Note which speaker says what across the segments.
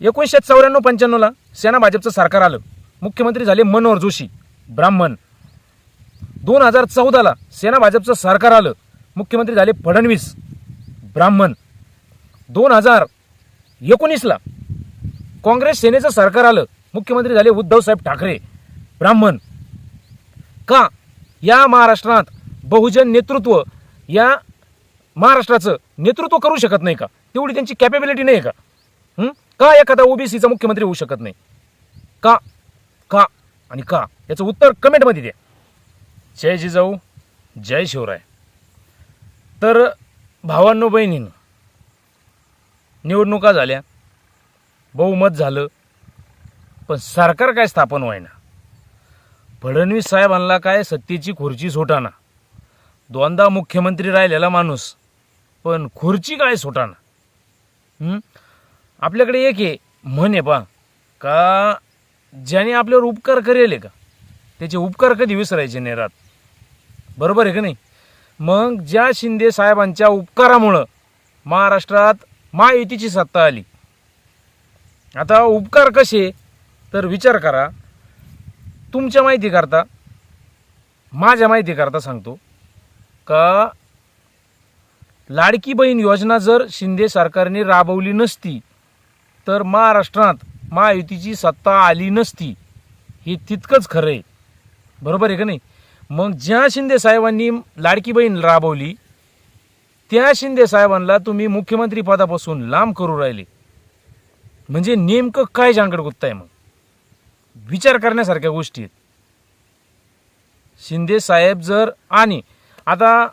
Speaker 1: एकोणीसशे चौऱ्याण्णव पंच्याण्णवला सेना भाजपचं सरकार आलं. मुख्यमंत्री झाले मनोहर जोशी ब्राह्मण. दोन हजार चौदाला सेना भाजपचं सरकार आलं. मुख्यमंत्री झाले फडणवीस ब्राह्मण. दोन हजार एकोणीसला काँग्रेस सेनेचं सरकार आलं. मुख्यमंत्री झाले उद्धवसाहेब ठाकरे ब्राह्मण. का या महाराष्ट्रात बहुजन नेतृत्व या महाराष्ट्राचं नेतृत्व करू शकत नाही का? तेवढी त्यांची कॅपेबिलिटी नाही का? का एखादा ओबीसीचा मुख्यमंत्री होऊ शकत नाही? का? का? आणि का? याचं उत्तर कमेंटमध्ये द्या. जय जिजाऊ जय शिवराय. तर भावांनो बहिणीनं निवडणुका झाल्या. बहुमत झालं. पण सरकार काय स्थापन व्हायना? फडणवीस साहेबांना काय? सत्तेची खुर्ची सोटाना. दोनदा मुख्यमंत्री राहिलेला माणूस पण खुर्ची काय सोटाना? आपल्याकडे एक आहे म्हण आहे पा का ज्याने आपल्यावर उपकार करेल का? त्याचे उपकार कधी विसरायचे नाही रात. बरोबर आहे का नाही? मग ज्या शिंदे साहेबांच्या उपकारामुळं महाराष्ट्रात महायुतीची सत्ता आली. आता उपकार कसे? तर विचार करा. तुमच्या माहिती करता माझ्या माहिती करता सांगतो. का लाडकी बहीण योजना जर शिंदे सरकारने राबवली नसती तर महाराष्ट्रात महायुतीची सत्ता आली नसती. हे तितकंच खरं आहे बरोबर आहे का नाही? मग ज्या शिंदे साहेबांनी लाडकी बहीण राबवली त्या शिंदे साहेबांना तुम्ही मुख्यमंत्री पदापासून लांब करू राहिले. म्हणजे नेमकं काय जांगड गुत्ताय मग? विचार करण्यासारख्या गोष्टी आहेत. शिंदे साहेब जर आणि आता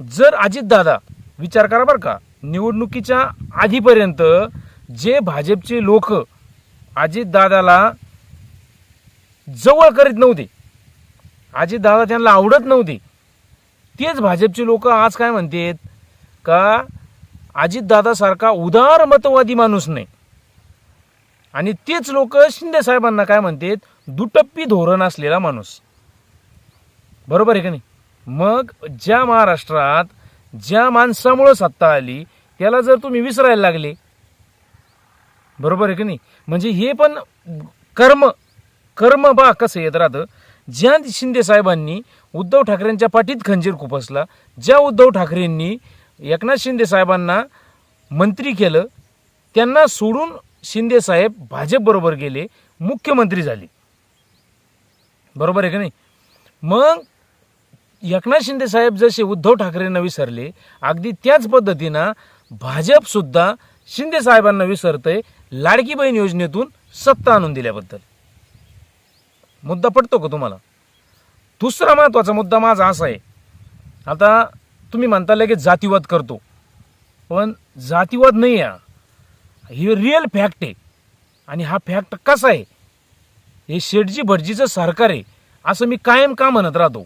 Speaker 1: जर अजितदादा विचार करा बरं का निवडणुकीच्या आधीपर्यंत जे भाजपचे लोक अजितदादाला जवळ करीत नव्हते अजितदादा त्यांना आवडत नव्हते तेच भाजपचे लोक आज काय म्हणतात का अजितदादासारखा उदार मतवादी माणूस नाही. आणि तेच लोक शिंदे साहेबांना काय म्हणतात दुटप्पी धोरण असलेला माणूस. बरोबर आहे का नाही? मग ज्या महाराष्ट्रात ज्या माणसामुळं सत्ता आली त्याला जर तुम्ही विसरायला लागले बरोबर आहे की नाही? म्हणजे हे पण कर्म कर्म बा कसं येत राहतं? ज्या शिंदे साहेबांनी उद्धव ठाकरेंच्या पाठीत खंजीर खुपसला ज्या उद्धव ठाकरेंनी एकनाथ शिंदे साहेबांना मंत्री केलं त्यांना सोडून शिंदे साहेब भाजपबरोबर गेले मुख्यमंत्री झाले. बरोबर आहे का नाही? मग एकनाथ शिंदे साहेब जसे उद्धव ठाकरेंना विसरले अगदी त्याच पद्धतीनं भाजपसुद्धा शिंदे साहेबांना विसरतंय लाडकी बहीण योजनेतून सत्ता आणून दिल्याबद्दल. मुद्दा पडतो का तुम्हाला? दुसरा महत्त्वाचा मुद्दा माझा असा आहे. आता तुम्ही म्हणता लगेच जातीवाद करतो. पण जातीवाद नाही आहे हे रिअल फॅक्ट आहे. आणि हा फॅक्ट कसा आहे? हे शेटजी भटजीचं सरकार आहे. असं मी कायम का म्हणत राहतो?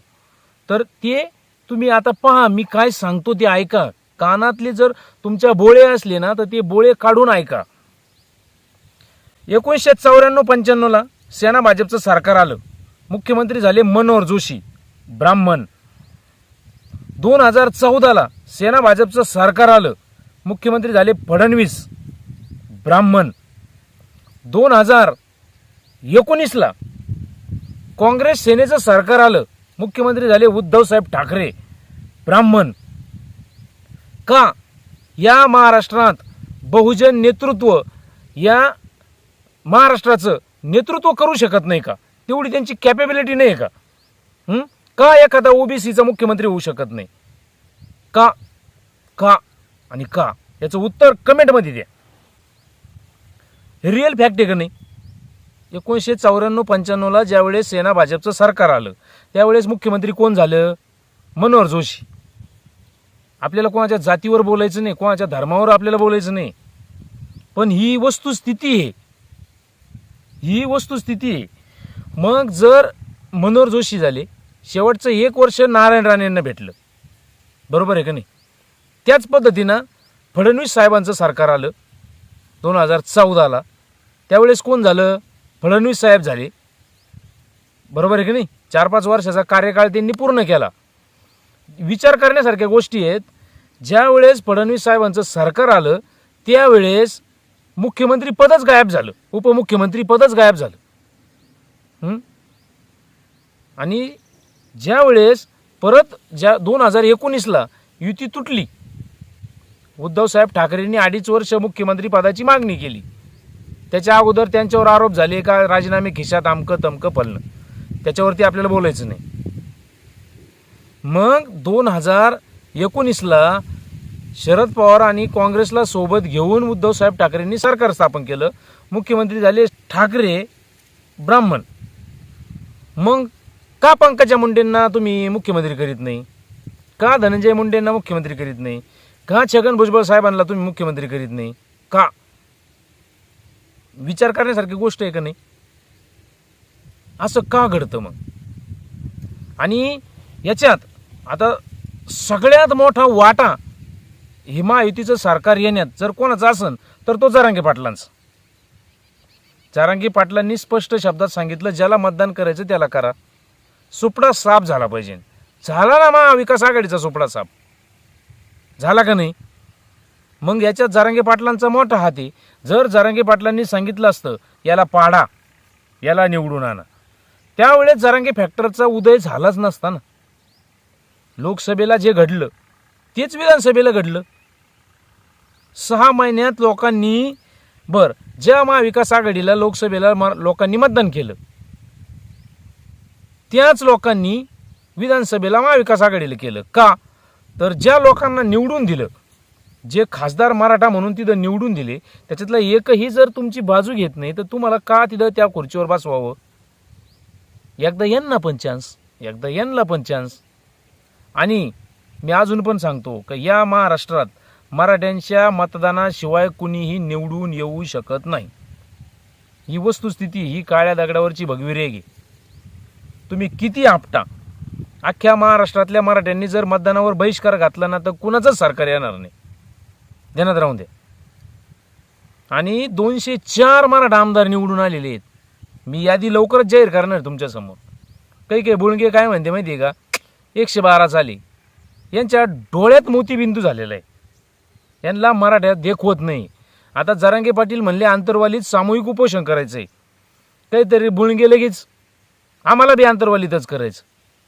Speaker 1: तर ते तुम्ही आता पहा मी काय सांगतो ते ऐका. कानातले जर तुमच्या बोळे असले ना तर ते बोळे काढून ऐका. एकोणीसशे चौऱ्याण्णव पंच्याण्णवला सेना भाजपचं सरकार आलं. मुख्यमंत्री झाले मनोहर जोशी ब्राह्मण. दोन हजार चौदाला सेना भाजपचं सरकार आलं. मुख्यमंत्री झाले फडणवीस ब्राह्मण. दोन हजार एकोणीसला काँग्रेस सेनेचं सरकार आलं. मुख्यमंत्री झाले उद्धवसाहेब ठाकरे ब्राह्मण. का? या महाराष्ट्रात बहुजन नेतृत्व या महाराष्ट्राचं नेतृत्व करू शकत नाही का? तेवढी त्यांची कॅपेबिलिटी नाही का? का एखादा ओबीसीचा मुख्यमंत्री होऊ शकत नाही? का? का? आणि का? याचं उत्तर कमेंटमध्ये द्या. रिअल फॅक्ट आहे का नाही? एकोणीसशे चौऱ्याण्णव पंच्याण्णवला ज्यावेळेस सेना भाजपचं सरकार आलं त्यावेळेस मुख्यमंत्री कोण झालं? मनोहर जोशी. आपल्याला कोणाच्या जातीवर बोलायचं नाही कोणाच्या धर्मावर आपल्याला बोलायचं नाही. पण ही वस्तुस्थिती आहे. ही वस्तुस्थिती आहे. मग जर मनोहर जोशी झाले शेवटचं एक वर्ष नारायण राणेंना भेटलं. बरोबर आहे का नाही? त्याच पद्धतीनं फडणवीस साहेबांचं सरकार आलं. दोन हजार चौदाला. त्यावेळेस कोण झालं? फडणवीस साहेब झाले. बरोबर आहे की नाही? चार पाच वर्षाचा कार्यकाळ त्यांनी पूर्ण केला. विचार करण्यासारख्या गोष्टी आहेत. ज्यावेळेस फडणवीस साहेबांचं सरकार आलं त्यावेळेस मुख्यमंत्री पदच गायब झालं. उपमुख्यमंत्री पदच गायब झालं. आणि ज्यावेळेस परत ज्या दोन हजार एकोणीसला युती तुटली उद्धवसाहेब ठाकरेंनी अडीच वर्ष मुख्यमंत्री पदाची मागणी केली. त्याच्या अगोदर त्यांच्यावर आरोप झाले का राजीनामे खिशात आमकं तमकं पडलं त्याच्यावरती आपल्याला बोलायचं नाही. मग दोन हजार एकोणीसला शरद पवार आणि काँग्रेसला सोबत घेऊन उद्धवसाहेब ठाकरेंनी सरकार स्थापन केलं. मुख्यमंत्री झाले ठाकरे ब्राह्मण. मग का पंकजा मुंडेंना तुम्ही मुख्यमंत्री करीत नाही? का धनंजय मुंडेंना मुख्यमंत्री करीत नाही? का छगन भुजबळ साहेबांना तुम्ही मुख्यमंत्री करीत नाही? का? विचार करण्यासारखी गोष्ट आहे का नाही? असं का घडतं मग? आणि याच्यात आता सगळ्यात मोठा वाटा हे महायुतीचं सरकार येण्यात जर कोणाचं असन तर तो जरांगे पाटलांचा. जारांगी पाटलांनी स्पष्ट शब्दात सांगितलं ज्याला मतदान करायचं त्याला करा. सुपडा साफ झाला पाहिजे. झाला ना महाविकास आघाडीचा सुपडा साफ झाला का नाही? मग याच्यात जारांगे पाटलांचा मोठा हात आहे जर जारांगे पाटलांनी सांगितलं असतं याला पाडा याला निवडून आणा. त्यावेळेस जारांगे फॅक्टरचा उदय झालाच नसता ना लोकसभेला जे घडलं तेच विधानसभेला घडलं. सहा महिन्यात लोकांनी बर ज्या महाविकास आघाडीला लोकसभेला म- लोकांनी मतदान केलं त्याच लोकांनी विधानसभेला महाविकास आघाडीला केलं. का? तर ज्या लोकांना निवडून दिलं जे खासदार मराठा म्हणून तिथं निवडून दिले त्याच्यातला एकही जर तुमची बाजू घेत नाही तर तुम्हाला का तिथं त्या खुर्चीवर बसवावं? एकदा यांना पण चान्स एकदा यांना पण चान्स आणि मी अजून पण सांगतो का या महाराष्ट्रात मराठ्यांच्या मतदानाशिवाय कुणीही निवडून येऊ शकत नाही. ही वस्तुस्थिती ही काळ्या दगडावरची भगवी रेग आहे तुम्ही किती आपटा? अख्ख्या महाराष्ट्रातल्या मराठ्यांनी जर मतदानावर बहिष्कार घातला ना तर कुणाचंच सरकार येणार नाही. ध्यानात राहून द्या. आणि दोनशे चार मराठा आमदार निवडून आलेले आहेत. मी यादी लवकरच जाहीर करणार तुमच्यासमोर काही काही बुळगे काय म्हणते माहिती आहे का? एकशे बारा चाली यांच्या डोळ्यात मोतीबिंदू झालेला आहे. यांना मराठ्यात देख होत नाही. आता जरांगे पाटील म्हणले आंतरवालीत सामूहिक उपोषण करायचं आहे काहीतरी बुळगे लगेच आम्हाला बी आंतरवालीतच करायचं.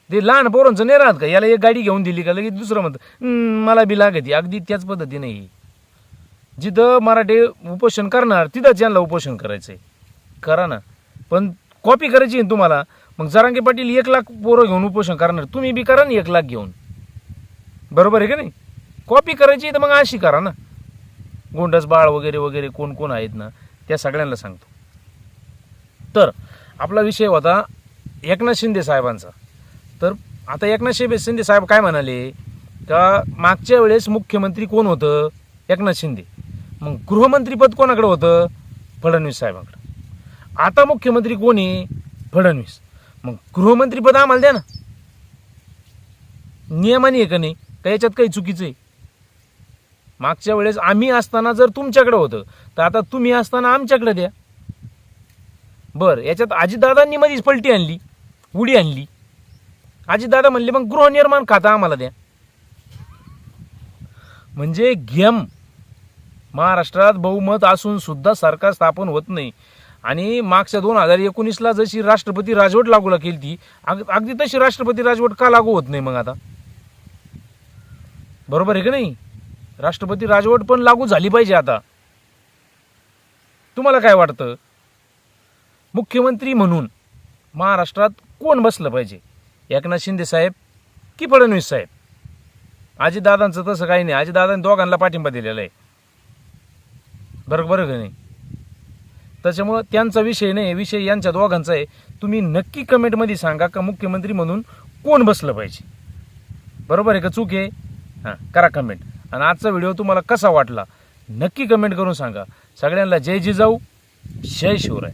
Speaker 1: ते लहान पोरांचं नाही राहत का? याला एक गाडी घेऊन दिली का? लगेच दुसरं म्हणतं मला बी लागत अगदी त्याच पद्धतीने ही जिथं मराठे उपोषण करणार तिथंच यांना उपोषण करायचं आहे करा ना. पण कॉपी करायची आहे तुम्हाला. मग जरांगे पाटील एक लाख पोरं घेऊन उपोषण करणार. तुम्ही बी करा ना एक लाख घेऊन. बरोबर आहे का नाही? कॉपी करायची तर मग अशी करा ना. गोंडस बाळ वगैरे वगैरे कोण कोण आहेत ना त्या सगळ्यांना सांगतो. तर आपला विषय होता एकनाथ शिंदे साहेबांचा. तर आता एकनाथ शिंदे शिंदे साहेब काय म्हणाले? का मागच्या वेळेस मुख्यमंत्री कोण होतं? एकनाथ शिंदे. मग गृहमंत्रीपद कोणाकडे होतं? फडणवीस साहेबांकडे. आता मुख्यमंत्री कोण आहे? फडणवीस. मग गृहमंत्रीपद आम्हाला द्या ना. नियमाने आहे का नाही. का याच्यात काही चुकीचं आहे? मागच्या वेळेस आम्ही असताना जर तुमच्याकडे होतं तर आता तुम्ही असताना आमच्याकडे द्या. बरं याच्यात आजीदादांनी मध्येच पलटी आणली उडी आणली. आजीदादा म्हणले मग गृहनिर्माण खाता आम्हाला द्या. म्हणजे गेम महाराष्ट्रात बहुमत असून सुद्धा सरकार स्थापन होत नाही. आणि मागच्या दोन हजार एकोणीसला जशी राष्ट्रपती राजवट लागू केली ती अग- अगदी तशी राष्ट्रपती राजवट का लागू होत नाही मग आता? बरोबर आहे का नाही? राष्ट्रपती राजवट पण लागू झाली पाहिजे आता. तुम्हाला काय वाटतं? मुख्यमंत्री म्हणून महाराष्ट्रात कोण बसलं पाहिजे? एकनाथ शिंदे साहेब की फडणवीस साहेब? आजीदादांचं तसं काही नाही. आजीदादांनी दोघांना पाठिंबा दिलेला आहे. बरं बरं का नाही? त्याच्यामुळं त्यांचा विषय नाही विषय यांच्या दोघांचा आहे. तुम्ही नक्की कमेंटमध्ये सांगा का मुख्यमंत्री म्हणून कोण बसलं पाहिजे? बरोबर आहे का? चूक आहे? हां करा कमेंट. आणि आजचा व्हिडिओ तुम्हाला कसा वाटला नक्की कमेंट करून सांगा. सगळ्यांना जय जिजाऊ जय शिवराय.